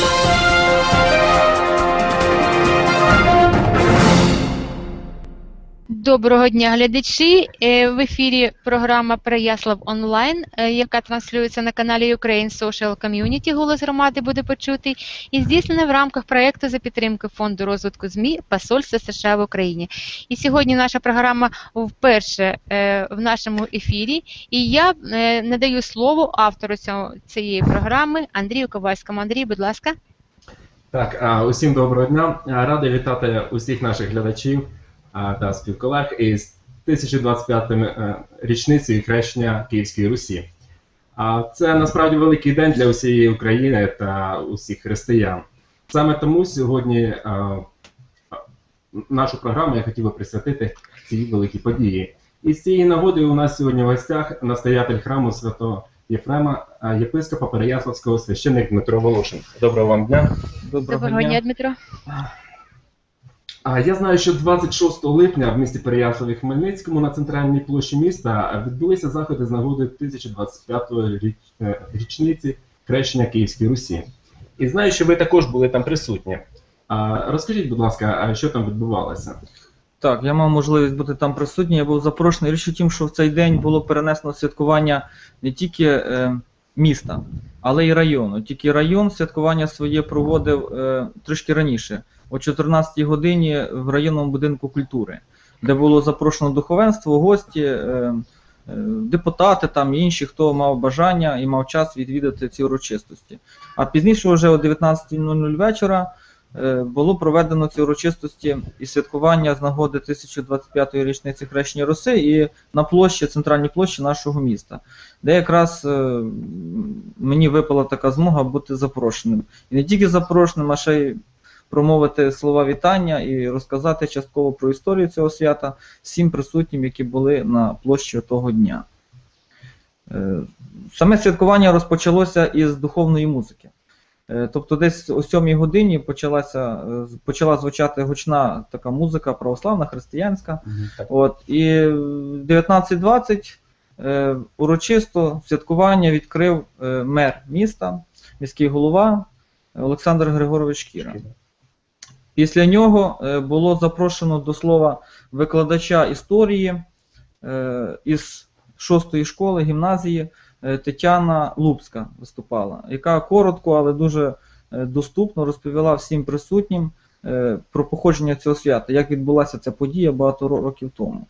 Thank you. Доброго дня, глядачі. Е, В ефірі програма Переяслав онлайн, е, яка транслюється на каналі Ukraine Social Community. Голос громади буде почутий і здійснена в рамках проєкту за підтримки фонду розвитку ЗМІ Посольства США в Україні. І сьогодні наша програма вперше е, в нашому ефірі. І я надаю слово автору цієї програми Андрію Ковальському. Андрій, будь ласка. Так, усім доброго дня. Радий вітати усіх наших глядачів та співколег із 1025 е, річницею хрещення Київської Русі. А це насправді великий день для усієї України та усіх християн. Саме тому сьогодні а, нашу програму я хотів би присвятити цій великій події. І з цієї нагоди у нас сьогодні в гостях настоятель храму святого Єфрема, єпископа Переяславського священник Дмитро Волошин. Доброго вам дня. Доброго дня, Дмитро. А я знаю, що 26 липня в місті Переяславі Хмельницькому на центральній площі міста відбулися заходи з нагоди 1025-ї річ- е, річниці хрещення Київської Русі. І знаю, що ви також були там присутні. А, розкажіть, будь ласка, що там відбувалося? Так, я мав можливість бути там присутній, я був запрошений. Річ у тім, що в цей день було перенесено святкування не тільки е, міста, але й району. Тільки район святкування своє проводив е, трішки раніше, о 14-й годині в районному будинку культури, де було запрошено духовенство, гості, е, е, депутати там і інші, хто мав бажання і мав час відвідати ці урочистості. А пізніше, вже о 19.00 вечора, було проведено ці урочистості і святкування з нагоди 1025-ї річниці хрещення Руси і на площі, центральній площі нашого міста, де якраз е, мені випала така змога бути запрошеним. І не тільки запрошеним, а ще й промовити слова вітання і розказати частково про історію цього свята всім присутнім, які були на площі того дня. Е, Саме святкування розпочалося із духовної музики. Е, Тобто десь о 7 годині почалася, е, почала звучати гучна така музика православна, християнська. От, і в 19.20 е, урочисто святкування відкрив мер міста, міський голова Олександр Григорович Шкіра. Після нього було запрошено до слова викладача історії е, із 6-ї школи гімназії Тетяна Лупська виступала, яка коротко, але дуже е, доступно розповіла всім присутнім е, про походження цього свята, як відбулася ця подія багато років тому.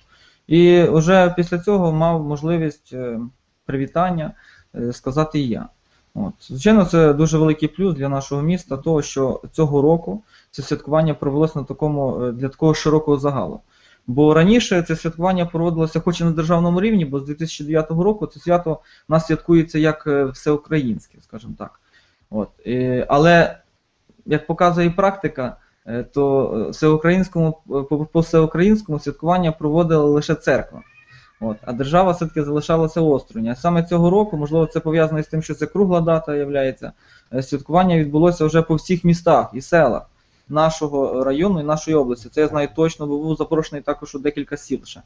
І вже після цього мав можливість е, привітання е, сказати і я. От. Звичайно, це дуже великий плюс для нашого міста, того, що цього року це святкування провелося на такому е, для такого широкого загалу. Бо раніше це святкування проводилося хоч і на державному рівні, бо з 2009 року це свято у нас святкується як е, всеукраїнське, скажімо так. От. е, Але як показує практика, е, то всеукраїнському, по, всеукраїнському святкування проводила лише церква. От, а держава все-таки залишалася осторонь. А саме цього року, можливо, це пов'язано з тим, що це кругла дата являється. Святкування відбулося вже по всіх містах і селах нашого району і нашої області. Це я знаю точно, бо був запрошений також у декілька сіл ще.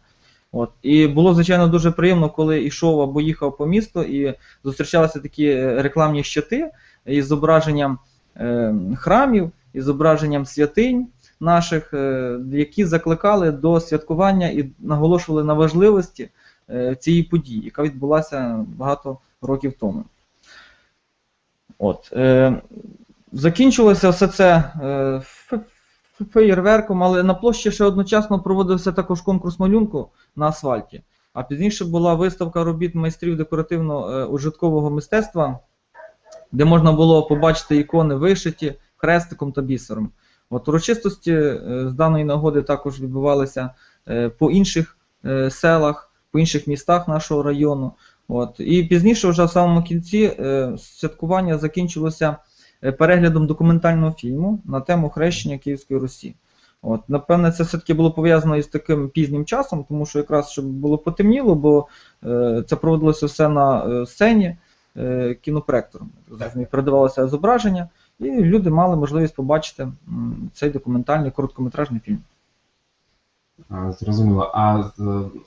От. І було, звичайно, дуже приємно, коли йшов або їхав по місту і зустрічалися такі е, рекламні щити із зображенням е, храмів, із зображенням святинь наших, е, які закликали до святкування і наголошували на важливості е, цієї події, яка відбулася багато років тому. От. Е, закінчилося все це е, фе- фе- феєрверком, але на площі ще одночасно проводився також конкурс малюнку на асфальті. А пізніше була виставка робіт майстрів декоративно-ужиткового мистецтва, де можна було побачити ікони вишиті хрестиком та бісером. От урочистості е, з даної нагоди також відбувалися е, по інших е, селах, по інших містах нашого району. От. І пізніше, вже в самому кінці, е, святкування закінчилося е, переглядом документального фільму на тему хрещення Київської Русі. От, напевне, це все-таки було пов'язано із таким пізнім часом, тому що якраз щоб було потемніло, бо е, це проводилося все на е, сцені е, кінопроектором. Передавалося зображення, і люди мали можливість побачити м, цей документальний короткометражний фільм. Зрозуміло. А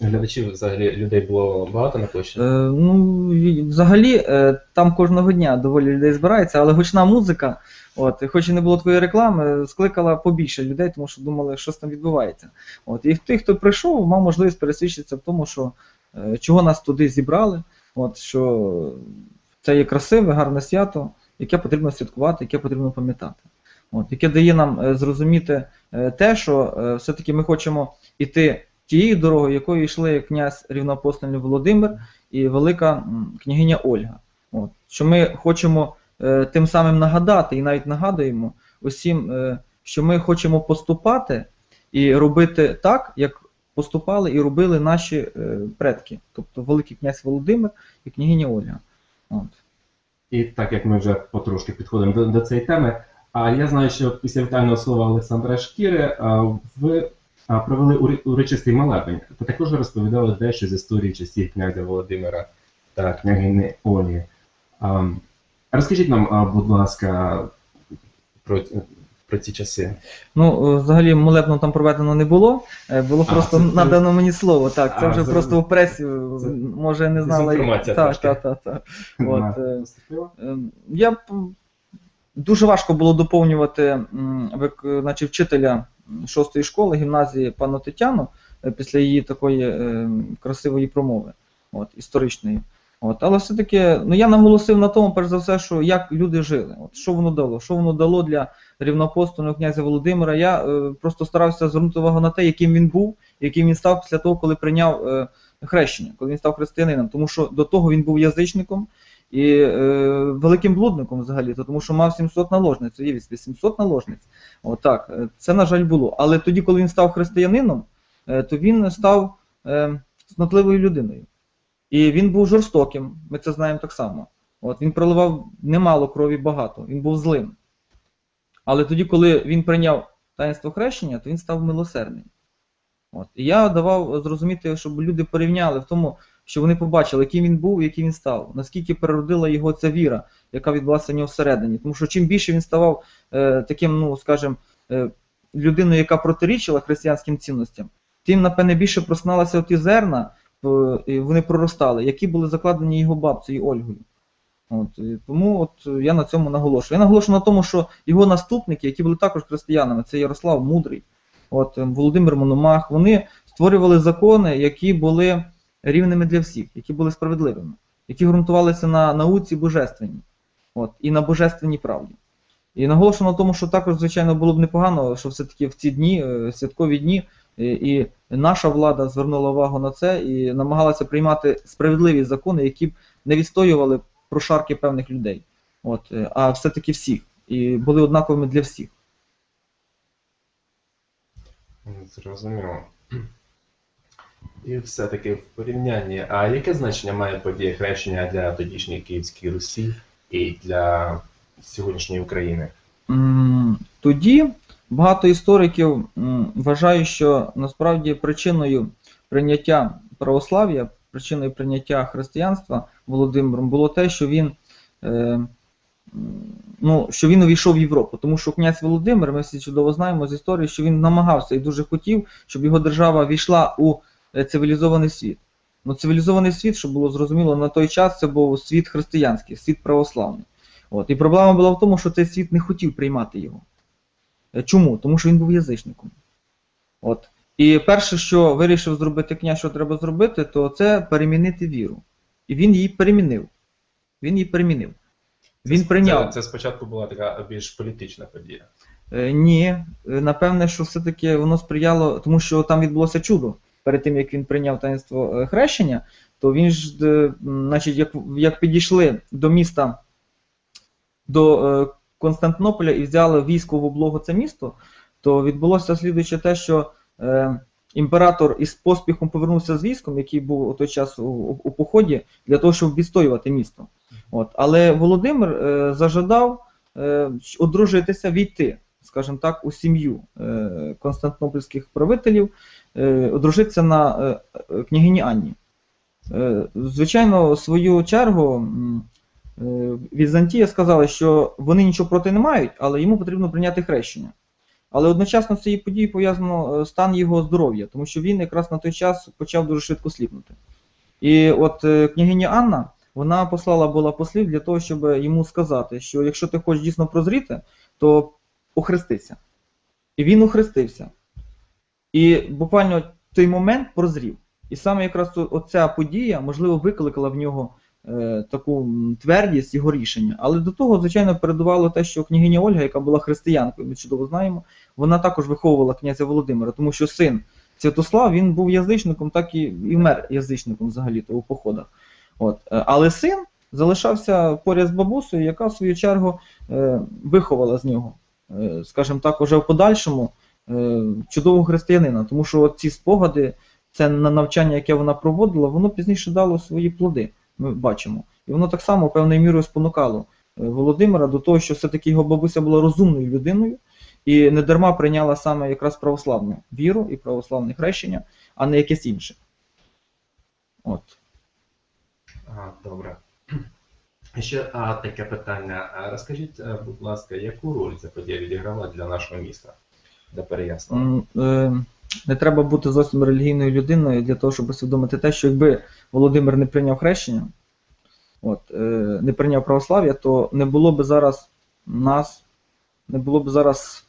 глядачів взагалі людей було багато на площі? Е, ну, взагалі, е, там кожного дня доволі людей збирається, але гучна музика, от, хоч і не було твоєї реклами, скликала побільше людей, тому що думали, що там відбувається. От, і тих, хто прийшов, мав можливість пересвідчитися в тому, що е, чого нас туди зібрали, от, що це є красиве, гарне свято, яке потрібно святкувати, яке потрібно пам'ятати. От, яке дає нам е, зрозуміти е, те, що е, все-таки ми хочемо іти тією дорогою, якою йшли князь рівноапостольний Володимир і велика княгиня Ольга. От, що ми хочемо тим самим нагадати і навіть нагадуємо усім, що ми хочемо поступати і робити так, як поступали і робили наші предки, тобто великий князь Володимир і княгиня Ольга. От. І так як ми вже потрошки підходимо до, до цієї теми, я знаю, що після вітального слова Олександра Шкіри ви провели урочистий молебень. Ви також розповідали дещо з історії часів князя Володимира та княгини Олі. Розкажіть нам, будь ласка, про, про ці часи. Ну, е, взагалі молебну там проведено не було. е, Було А, просто це- надано мені слово. Так, це А, вже це- просто в пресі, е, це може не знала. дезінформація Так, так, так, так. От, е. Ем, Я дуже важко було доповнювати значить, вчителя шостої школи гімназії пану Тетяну е, після її такої е, красивої промови, от, історичної. От, але все-таки ну, я наголосив на тому, перш за все, що як люди жили, от, що воно дало, що воно дало для рівноапостольного князя Володимира. Я е, просто старався звернути увагу на те, яким він був, яким він став після того, коли прийняв е, хрещення, коли він став християнином. Тому що до того він був язичником, і е, великим блудником взагалі, то тому що мав 700 наложниць, уявіть собі, 700 наложниць. Отак, е, це, на жаль, було. Але тоді, коли він став християнином, е, то він став е, цнотливою людиною. І він був жорстоким, ми це знаємо так само. От, він проливав немало крові багато, він був злим. Але тоді, коли він прийняв таїнство хрещення, то він став милосердним. От. І я давав зрозуміти, щоб люди порівняли в тому, що вони побачили, яким він був, яким він став, наскільки переродила його ця віра, яка відбулася в нього всередині. Тому що чим більше він ставав е, таким, ну скажімо, е, людиною, яка протирічила християнським цінностям, тим, напевне, більше просналися ті зерна, е, вони проростали, які були закладені його бабцею Ольгою. От, тому от я на цьому наголошую. Я наголошую на тому, що його наступники, які були також християнами, це Ярослав Мудрий, от, Володимир Мономах, вони створювали закони, які були рівними для всіх, які були справедливими, які ґрунтувалися на науці божественній от, і на божественній правді. І наголошую на тому, що також, звичайно, було б непогано, що все-таки в ці дні, е, святкові дні, і, і наша влада звернула увагу на це і намагалася приймати справедливі закони, які б не відстоювали прошарки певних людей, от, е, а все-таки всіх, і були однаковими для всіх. Зрозуміло. І все-таки в порівнянні, а яке значення має подія хрещення для тодішньої Київської Русі і для сьогоднішньої України? Тоді багато істориків вважають, що насправді причиною прийняття православ'я, причиною прийняття християнства Володимиром було те, що він, е, ну, що він увійшов в Європу. Тому що князь Володимир, ми всі чудово знаємо з історії, що він намагався і дуже хотів, щоб його держава війшла у цивілізований світ. Ну, цивілізований світ, щоб було зрозуміло, на той час це був світ християнський, світ православний. От. І проблема була в тому, що цей світ не хотів приймати його. Е, Чому? Тому що він був язичником. От. І перше, що вирішив зробити князь, що треба зробити, то це перемінити віру. І він її перемінив. Він її перемінив. Він прийняв. Це, це спочатку була така більш політична подія. Е, Ні, е, напевне, що все-таки воно сприяло, тому що там відбулося чудо. Перед тим, як він прийняв таїнство е, хрещення, то він ж, е, значить, як, як підійшли до міста, до е, Константинополя і взяли військо в облогу це місто, то відбулося слідуюче те, що імператор із поспіхом повернувся з військом, який був у той час у, у, у поході, для того, щоб відстоювати місто. От. Але Володимир е, зажадав е, одружитися, війти, скажімо так, у сім'ю е, константинопольських правителів, е, одружитися на е, княгині Анні. Звичайно, в свою чергу Візантія сказала, що вони нічого проти не мають, але йому потрібно прийняти хрещення. Але одночасно з цією подією пов'язано стан його здоров'я, тому що він якраз на той час почав дуже швидко сліпнути. І от княгиня Анна, вона послала була послів для того, щоб йому сказати, що якщо ти хочеш дійсно прозріти, то охрестися. І він охрестився. І буквально той момент прозрів. І саме якраз оця подія, можливо, викликала в нього е, таку твердість його рішення. Але до того, звичайно, передувало те, що княгиня Ольга, яка була християнкою, ми чудово знаємо, вона також виховувала князя Володимира, тому що син Святослав він був язичником, так і, і вмер язичником взагалі-то у походах. От. Е, Але син залишався поряд з бабусею, яка в свою чергу е, виховала з нього, скажімо так, уже в подальшому е, чудового християнина, тому що от ці спогади, це навчання, яке вона проводила, воно пізніше дало свої плоди, ми бачимо. І воно так само певною мірою спонукало е, Володимира до того, що все-таки його бабуся була розумною людиною і не дарма прийняла саме якраз православну віру і православне хрещення, а не якесь інше. От. А, добре. Ще а, таке питання. Розкажіть, е, будь ласка, яку роль ця подія відіграла для нашого міста, для Переяслава? Е, Не треба бути зовсім релігійною людиною для того, щоб усвідомити те, що якби Володимир не прийняв хрещення, от, е, не прийняв православ'я, то не було б зараз нас, не було б зараз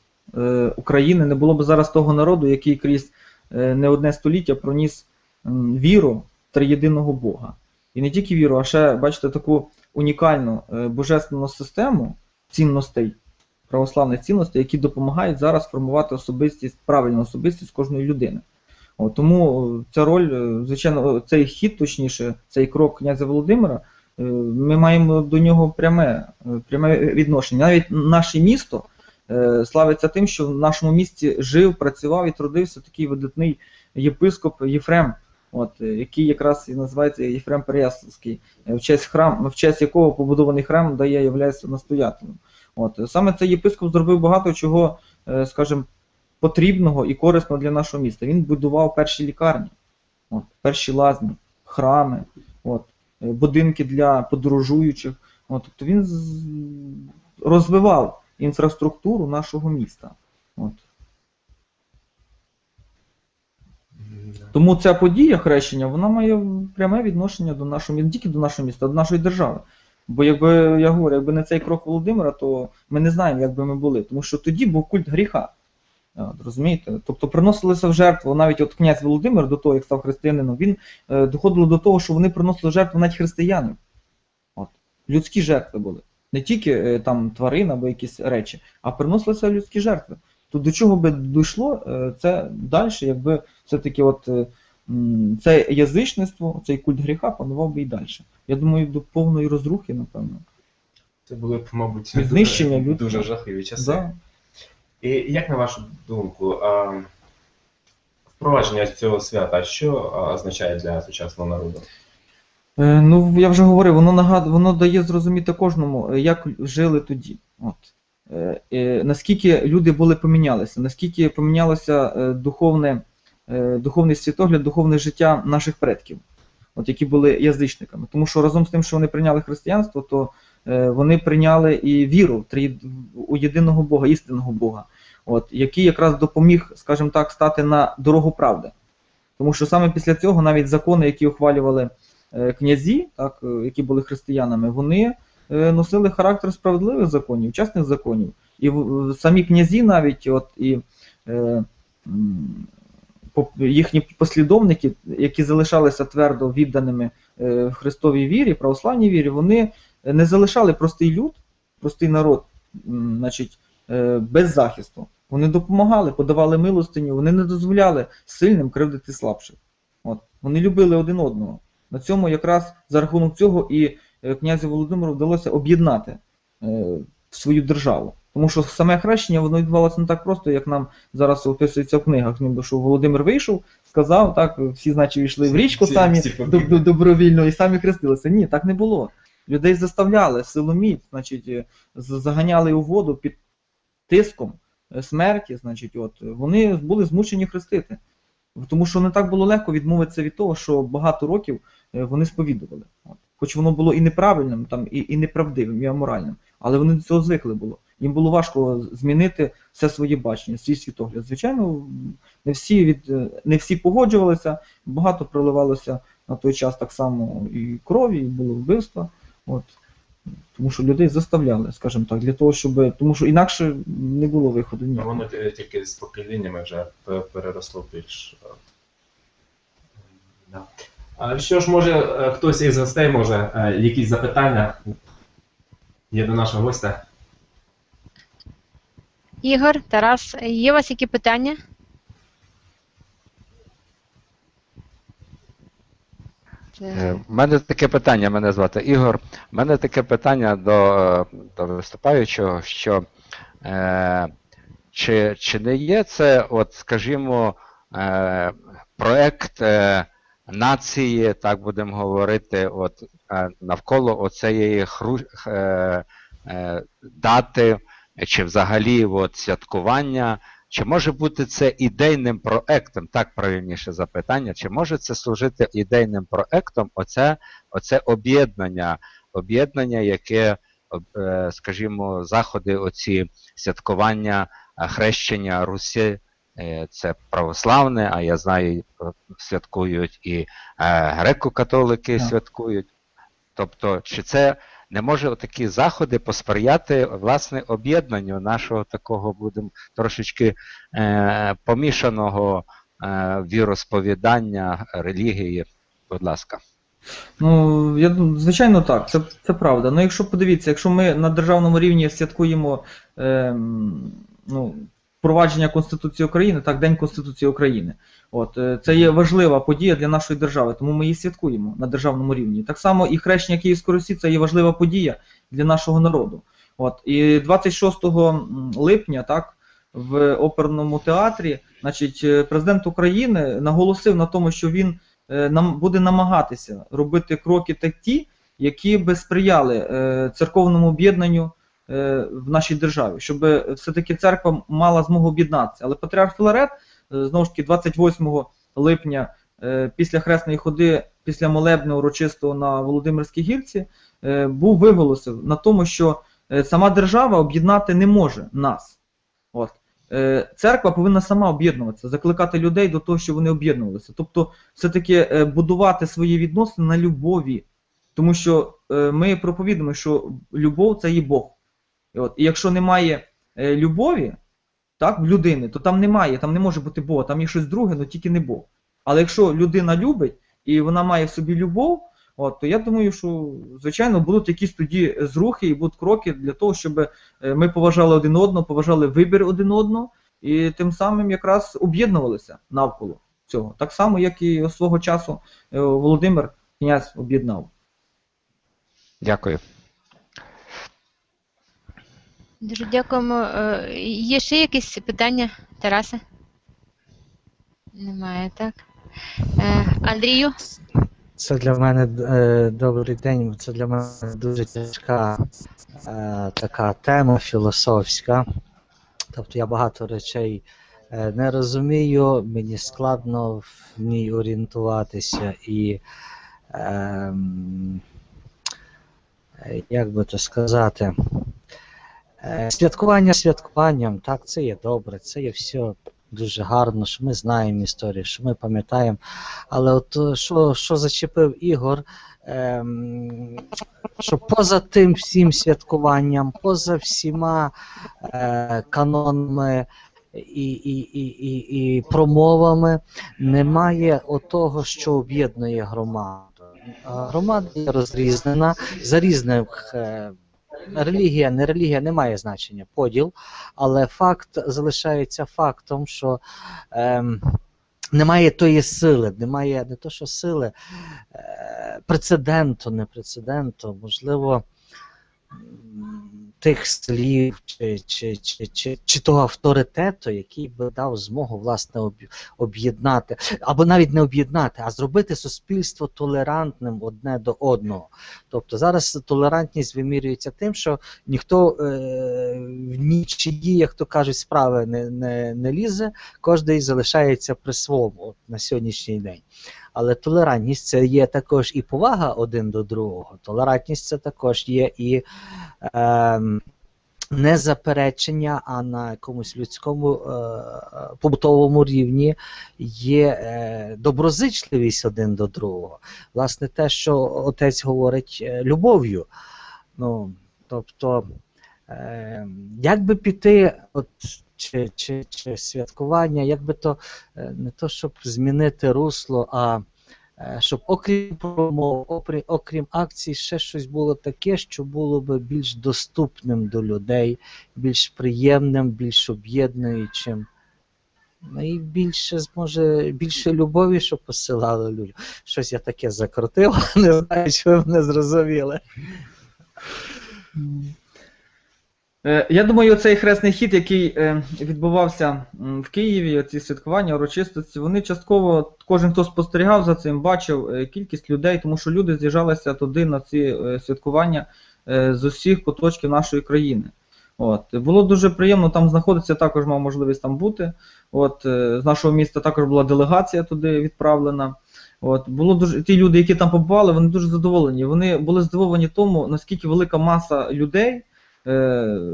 України, не було б зараз того народу, який крізь не одне століття проніс віру триєдиного Бога. І не тільки віру, а ще, бачите, таку унікальну е, божественну систему цінностей, православних цінностей, які допомагають зараз формувати особистість, правильну особистість кожної людини. От, тому е, ця роль, е, звичайно, цей хід, точніше, цей крок князя Володимира, ми маємо до нього пряме, пряме відношення. Навіть наше місто славиться тим, що в нашому місті жив, працював і трудився такий видатний єпископ Єфрем, от, е, який якраз і називається Єфрем Переяславський, е, в честь храм, в честь якого побудований храм, де я настоятелем. От, саме цей єпископ зробив багато чого, е, скажімо, потрібного і корисного для нашого міста. Він будував перші лікарні, от, перші лазні, храми, от, е, будинки для подорожуючих. От, тобто він розвивав інфраструктуру нашого міста. От. Тому ця подія хрещення, вона має пряме відношення до нашого не тільки до нашого міста, а до нашої держави. Бо якби я говорю, якби не цей крок Володимира, то ми не знаємо, як би ми були. Тому що тоді був культ гріха. От, розумієте? Тобто приносилися в жертву, навіть от князь Володимир до того, як став християнином, він е, доходило до того, що вони приносили жертву навіть християнів. От. Людські жертви були. Не тільки е, там тварин або якісь речі, а приносилися людські жертви. То до чого би дійшло, е, це далі, якби все-таки от, е, це язичництво, цей культ гріха панував би і далі. Я думаю, до повної розрухи, напевно. Це були б, мабуть, знищення дуже, дуже жахливі часи. Да. І як на вашу думку, впровадження цього свята, що означає для сучасного народу? Е, Ну, я вже говорив, воно нагад... воно дає зрозуміти кожному, як жили тоді. От. Е, наскільки люди були помінялися, наскільки помінялося е, духовне, е, духовний світогляд, духовне життя наших предків, от, які були язичниками. Тому що разом з тим, що вони прийняли християнство, то вони прийняли і віру у єдиного Бога, істинного Бога, от, який якраз допоміг, скажімо так, стати на дорогу правди. Тому що саме після цього навіть закони, які ухвалювали князі, так, які були християнами, вони носили характер справедливих законів, чесних законів. І в- в- самі князі навіть, от, і е, їхні послідовники, які залишалися твердо відданими е, Христовій вірі, православній вірі, вони не залишали простий люд, простий народ, значить, е, без захисту. Вони допомагали, подавали милостиню, вони не дозволяли сильним кривдити слабших. От. Вони любили один одного. На цьому якраз за рахунок цього і е, князю Володимиру вдалося об'єднати е, свою державу. Тому що саме хрещення воно відбувалося не так просто, як нам зараз описується в книгах. Ніби що Володимир вийшов, сказав, так, всі, значить, війшли в річку Всі- самі добровільно і самі хрестилися. Ні, так не було. Людей заставляли силоміць, значить, е, заганяли у воду під тиском е, смерті, значить, от, вони були змушені хрестити. Тому що не так було легко відмовитися від того, що багато років е, вони сповідували. От. Хоч воно було і неправильним, там, і, і неправдивим, і аморальним. Але вони до цього звикли було. їм було важко змінити все своє бачення, свій світогляд. Звичайно, не всі від не всі погоджувалися, багато проливалося на той час так само і крові, і було вбивства. От. Тому що людей заставляли, скажімо так, для того, щоб. Тому що інакше не було виходу Ну, ніякого. Воно тільки з поколіннями вже переросло більш. да. А що ж, може, е, хтось із гостей може е, якісь запитання є до нашого гостя? Ігор, Тарас, є у вас які питання? Е, В мене таке питання, мене звати Ігор. У мене таке питання до, е, до виступаючого, що е, чи, чи не є це, от, скажімо, е, проект е, нації, так будемо говорити, от, е, навколо оцеї хру, е, е, дати, чи взагалі от, святкування. Чи може бути це ідейним проектом, так правильніше запитання, чи може це служити ідейним проектом, оце, оце об'єднання, об'єднання, яке, скажімо, заходи, оці святкування хрещення Русі, це православне, а я знаю, е, святкують і е, греко-католики святкують. Тобто, чи це не може такі заходи посприяти власне об'єднанню нашого такого, будемо трошечки е, помішаного е, віросповідання релігії? Будь ласка. Ну, я звичайно так, це, це правда. Ну, якщо подивіться, якщо ми на державному рівні святкуємо ем, ну, впровадження Конституції України, так, День Конституції України. От, е, це є важлива подія для нашої держави, тому ми її святкуємо на державному рівні. Так само і хрещення Київської Русі це є важлива подія для нашого народу. От, і 26 липня, так, в оперному театрі, значить, е, президент України наголосив на тому, що він е, нам буде намагатися робити кроки такі, які би сприяли церковному об'єднанню в нашій державі, щоб все-таки церква мала змогу об'єднатися. Але патріарх Філарет, е, знову ж таки, 28 липня, е, після хресної ходи, після молебну урочистого на Володимирській гірці, е, був виголосив на тому, що е, сама держава об'єднати не може нас. От. Е, Церква повинна сама об'єднуватися, закликати людей до того, щоб вони об'єднувалися. Тобто, все-таки е, будувати свої відносини на любові. Тому що е, ми проповідуємо, що любов це є Бог. І, от, і якщо немає е, любові так, в людини, то там немає, там не може бути Бога, там є щось друге, але тільки не Бог. Але якщо людина любить і вона має в собі любов, от, то я думаю, що звичайно будуть якісь тоді зрухи і будуть кроки для того, щоб е, ми поважали один одного, поважали вибір один одного, і тим самим якраз об'єднувалися навколо цього. Так само, як і свого часу е, Володимир князь об'єднав. Дякую. Дуже дякуємо. Е, Є ще якісь питання, Тарасе? Немає, так? Е, Андрію? Це для мене е, добрий день. Це для мене дуже тяжка така тема філософська. Тобто я багато речей не розумію, мені складно в ній орієнтуватися і ем, як би то сказати, святкування святкуванням, так, це є добре, це є все дуже гарно, що ми знаємо історію, що ми пам'ятаємо. Але от е, що, що зачепив Ігор, ем, що поза тим всім святкуванням, поза всіма е, канонами і, і, і, і, і промовами немає отого, що об'єднує громаду. Е, Громада є розрізнена за різних. Е, Релігія, не релігія не має значення поділ, але факт залишається фактом, що ем, немає тої сили, немає не то, що сили, е, прецеденту, не прецеденту, можливо, тих слів чи, чи, чи, чи, чи того авторитету, який би дав змогу власне об'єднати, або навіть не об'єднати, а зробити суспільство толерантним одне до одного. Тобто зараз толерантність вимірюється тим, що ніхто е, в нічиї, як то кажуть, справи не, не, не лізе, кожен залишається при своєму на сьогоднішній день. Але толерантність це є також і повага один до другого. Толерантність це також є і ем, не заперечення, а на якомусь людському е, е, побутовому рівні є е, доброзичливість один до другого. Власне, те, що отець говорить е, любов'ю. Ну, тобто, е, як би піти, от, чи, чи, чи святкування, як би то е, не то, щоб змінити русло, а е, щоб окрім промов, окрім, окрім акцій, ще щось було таке, що було би більш доступним до людей, більш приємним, більш об'єднуючим. Ну і більше зможе, більше любові, щоб посилало людям. Щось я таке закрутив, не знаю, чи ви мене зрозуміли. Е, Я думаю, цей хресний хід, який е, відбувався в Києві, ці святкування, урочистості, вони частково, кожен, хто спостерігав за цим, бачив е, кількість людей, тому що люди з'їжджалися туди на ці святкування з усіх куточків нашої країни. От. Було дуже приємно там знаходитися, також мав можливість там бути. От, з нашого міста також була делегація туди відправлена. От, було дуже, ті люди, які там побували, вони дуже задоволені. Вони були здивовані тому, наскільки велика маса людей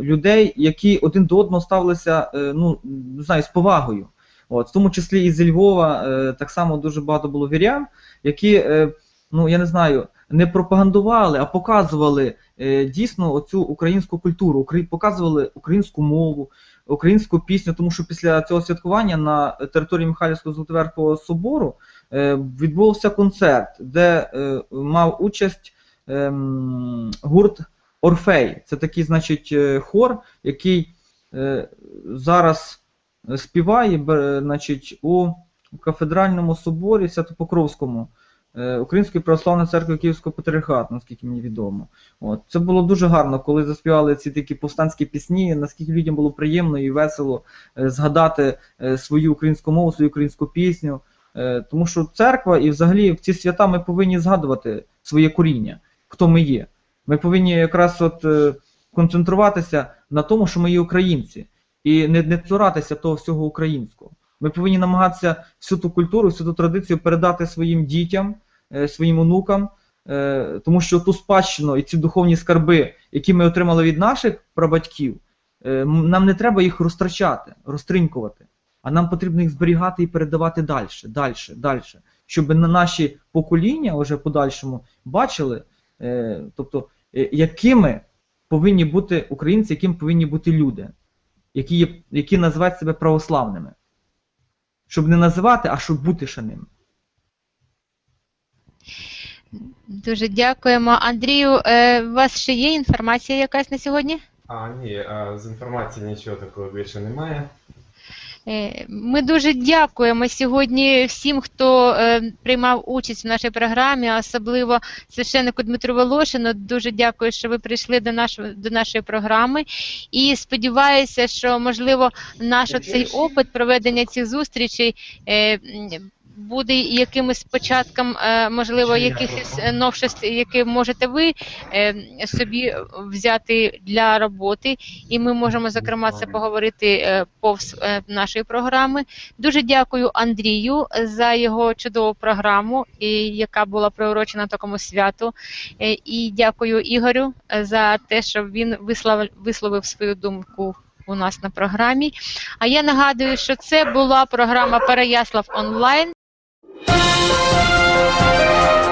людей, які один до одного ставилися е, ну, не знаю, з повагою. От, в тому числі і зі Львова е, так само дуже багато було вірян, які, е, ну я не знаю, не пропагандували, а показували е, дійсно оцю українську культуру, показували українську мову, українську пісню, тому що після цього святкування на території Михайлівського Золотоверхового собору е, відбувався концерт, де е, мав участь ем, гурт Орфей. Це такий, значить, е, хор, який е, зараз співає значить, у кафедральному соборі Святопокровському е, Української православної церкви Київського патріархату, наскільки мені відомо. От. Це було дуже гарно, коли заспівали ці такі повстанські пісні, наскільки людям було приємно і весело е, згадати е, свою українську мову, свою українську пісню. Е, Тому що церква і взагалі в ці свята ми повинні згадувати своє коріння, хто ми є. Ми повинні якраз от е, концентруватися на тому, що ми є українці, і не, не цуратися того всього українського. Ми повинні намагатися всю ту культуру, всю ту традицію передати своїм дітям, е, своїм онукам, е, тому що ту спадщину і ці духовні скарби, які ми отримали від наших прабатьків, нам не треба їх розтрачати, розтринькувати, а нам потрібно їх зберігати і передавати далі, далі, далі, щоб на наші покоління вже подальшому бачили, тобто, якими повинні бути українці, якими повинні бути люди, які, є, які називають себе православними. Щоб не називати, а щоб бути ще ними. Дуже дякуємо. Андрію, е, у вас ще є інформація якась на сьогодні? А ні, з інформації нічого такого більше немає. Е, Ми дуже дякуємо сьогодні всім, хто е, приймав участь в нашій програмі, особливо священнику Дмитру Волошину. Дуже дякую, що ви прийшли до нашої, до нашої програми. І сподіваюся, що можливо наш цей опит проведення цих зустрічей е, буде якимось початком, е, можливо, якихось новшеств, які можете ви е, собі взяти для роботи, і ми можемо зокрема це поговорити е, повз е, нашої програми. Дуже дякую Андрію за його чудову програму, яка була приурочена такому святу. Е, І дякую Ігорю е, за те, що він висловив, висловив свою думку. У нас на програмі. А я нагадую, що це була програма Переяслав онлайн. Música